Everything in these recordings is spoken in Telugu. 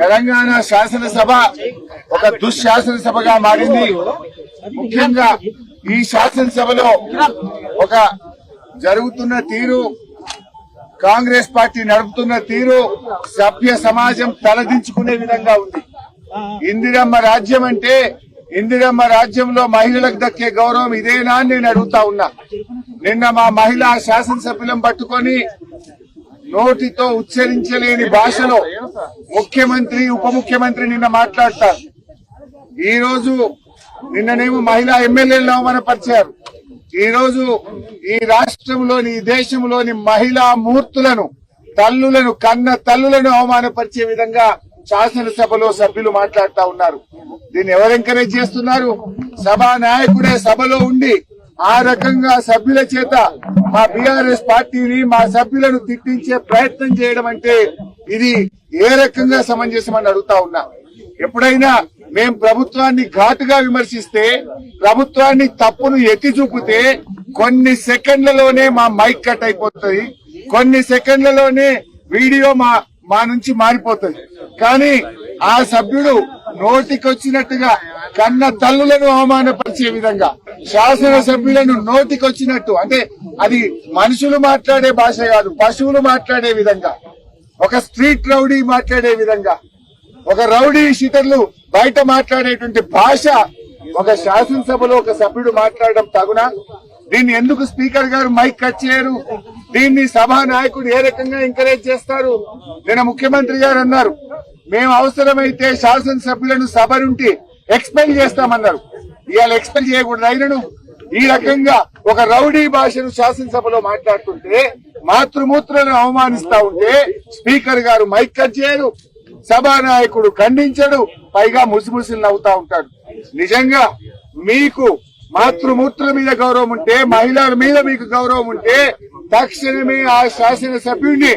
తెలంగాణ శాసనసభ ఒక దుశ్శాసనసభగా మారింది. ముఖ్యంగా ఈ శాసనసభలో ఒక జరుగుతున్న తీరు కాంగ్రెస్ పార్టీ నడుపుతున్న తీరు సభ్య సమాజం తలదించుకునే విధంగా ఉంది. ఇందిరమ్మ రాజ్యం అంటే ఇందిరమ్మ రాజ్యంలో మహిళలకు దక్కే గౌరవం ఇదేనా అని నేను అడుగుతా ఉన్నా. నిన్న మా మహిళా శాసనసభ్యులను పట్టుకొని నోటితో ఉచ్చరించలేని భాషలో ముఖ్యమంత్రి ఉప ముఖ్యమంత్రి నిన్న మాట్లాడతారు. ఈ రోజు నిన్ననేమో మహిళా ఎమ్మెల్యేలు అవమానపరిచారు. ఈ రోజు ఈ రాష్ట్రంలోని ఈ దేశంలోని మహిళా మూర్తులను తల్లులను కన్న తల్లులను అవమానపరిచే విధంగా శాసనసభలో సభ్యులు మాట్లాడుతా ఉన్నారు. దీన్ని ఎవరు ఎంకరేజ్ చేస్తున్నారు? సభా నాయకుడే సభలో ఉండి ఆ రకంగా సభ్యుల చేత మా బీఆర్ఎస్ పార్టీని మా సభ్యులను తిట్టించే ప్రయత్నం చేయడం అంటే ఇది ఏ రకంగా సమంజసమని అడుగుతా ఉన్నా. ఎప్పుడైనా మేం ప్రభుత్వాన్ని ఘాటుగా విమర్శిస్తే ప్రభుత్వాన్ని తప్పును ఎత్తి చూపితే కొన్ని సెకండ్లలోనే మా మైక్ కట్ అయిపోతుంది. కొన్ని సెకండ్లలోనే వీడియో మా మా నుంచి మారిపోతుంది. కానీ ఆ సభ్యుడు నోటికొచ్చినట్టుగా కన్న తల్లులను అవమానపరిచే విధంగా శాసన సభ్యులను నోటికొచ్చినట్టు అంటే అది మనుషులు మాట్లాడే భాష కాదు పశువులు మాట్లాడే విధంగా ఒక స్ట్రీట్ రౌడీ మాట్లాడే విధంగా ఒక రౌడీ షీటర్లు బయట మాట్లాడేటువంటి భాష ఒక శాసనసభలో ఒక సభ్యుడు మాట్లాడడం తగునా? దీన్ని ఎందుకు స్పీకర్ గారు మైక్ కట్ చేయరు? దీన్ని సభా నాయకుడు ఏ రకంగా ఎంకరేజ్ చేస్తారు? నిన్న ముఖ్యమంత్రి గారు అన్నారు మేము అవసరమైతే శాసనసభ్యులను సభ నుండి ఎక్స్పెల్ చేస్తామన్నారు. ఇవాళ ఎక్స్పెల్ చేయకూడదు అయినను ఈ రకంగా ఒక రౌడీ భాషను శాసనసభలో మాట్లాడుతుంటే మాతృమూత్రులను అవమానిస్తా ఉంటే స్పీకర్ గారు మైక్ కట్ చేయరు సభానాయకుడు ఖండించడు పైగా ముసిముసిలు నవ్వుతా ఉంటాడు. నిజంగా మీకు మాతృమూర్తుల మీద గౌరవం ఉంటే మహిళల మీద మీకు గౌరవం ఉంటే తక్షణమే ఆ శాసనసభ్యుడిని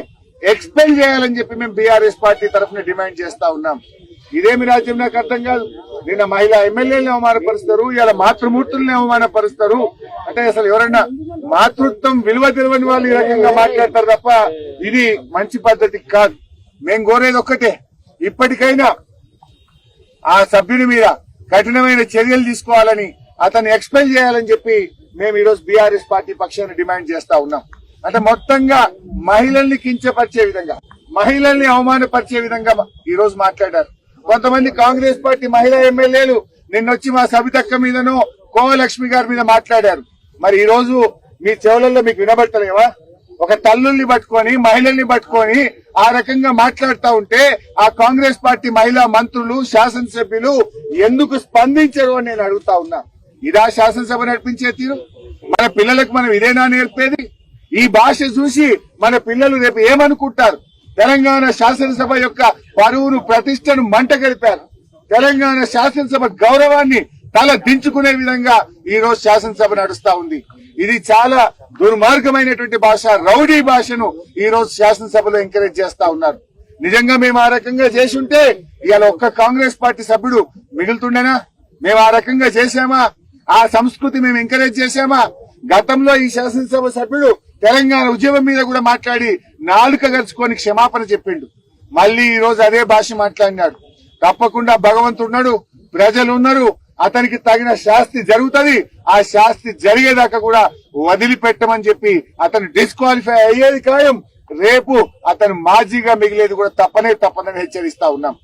ఎక్స్పెల్ చేయాలని చెప్పి మేము బీఆర్ఎస్ పార్టీ తరఫున డిమాండ్ చేస్తా ఉన్నాం. ఇదేమి రాజ్యం నాకు అర్థం కాదు. నిన్న మహిళా ఎమ్మెల్యేలను అవమానపరుస్తారు ఇలా మాతృమూర్తుల్ని అవమానపరుస్తారు. అంటే అసలు ఎవరన్నా మాతృత్వం విలువ తెలియని వాళ్ళు ఈ రకంగా మాట్లాడతారు తప్ప ఇది మంచి పద్ధతి కాదు. మేము కోరేది ఒక్కటే ఇప్పటికైనా ఆ సభ్యుని మీద కఠినమైన చర్యలు తీసుకోవాలని అతన్ని ఎక్స్ప్లెయిన్ చేయాలని చెప్పి మేము ఈరోజు బీఆర్ఎస్ పార్టీ పక్షాన్ని డిమాండ్ చేస్తా ఉన్నాం. అంటే మొత్తంగా మహిళల్ని కించపరిచే విధంగా మహిళల్ని అవమానపరిచే విధంగా ఈ రోజు మాట్లాడారు. కొంతమంది కాంగ్రెస్ పార్టీ మహిళా ఎమ్మెల్యేలు నిన్నొచ్చి మా సబితక్క మీదనో కోవలక్ష్మి గారి మీద మాట్లాడారు. మరి ఈ రోజు మీ చెవులలో మీకు వినబడతలేవా ఒక తల్లుల్ని పట్టుకొని మహిళల్ని పట్టుకొని ఆ రకంగా మాట్లాడుతా ఉంటే ఆ కాంగ్రెస్ పార్టీ మహిళా మంత్రులు శాసనసభ్యులు ఎందుకు స్పందించరు అని నేను అడుగుతా ఉన్నా. ఇదా శాసనసభ నడిపించే తీరు? మన పిల్లలకు మనం ఇదేనా నేర్పేది? ఈ భాష చూసి మన పిల్లలు రేపు ఏమనుకుంటారు? తెలంగాణ శాసనసభ యొక్క పరువును ప్రతిష్టను మంట గడిపారు. తెలంగాణ శాసనసభ గౌరవాన్ని తల దించుకునే విధంగా ఈ రోజు శాసనసభ నడుస్తా ఉంది. ఇది చాలా దుర్మార్గమైనటువంటి భాష రౌడీ భాషను ఈ రోజు శాసనసభలో ఎంకరేజ్ చేస్తా ఉన్నారు. నిజంగా మేము ఆ రకంగా చేసి ఉంటే ఇవాళ ఒక్క కాంగ్రెస్ పార్టీ సభ్యుడు మిగులుతుండేనా? మేము ఆ రకంగా చేశామా? ఆ సంస్కృతి మేము ఎంకరేజ్ చేశామా? గతంలో ఈ శాసనసభ సభ్యుడు తెలంగాణ ఉద్యమం మీద కూడా మాట్లాడి నాలుక గరుచుకొని క్షమాపణ చెప్పిండు. మళ్ళీ ఈ రోజు అదే భాష మాట్లాడినాడు. తప్పకుండా భగవంతుడున్నాడు ప్రజలు ఉన్నారు అతనికి తగిన శాస్తి జరుగుతుంది. ఆ శాస్తి జరిగేదాకా కూడా వదిలిపెట్టమని చెప్పి అతను డిస్క్వాలిఫై అయ్యేది ఖాయం. రేపు అతను మాజీగా మిగిలేది కూడా తప్పనే తప్పనని హెచ్చరిస్తా ఉన్నాం.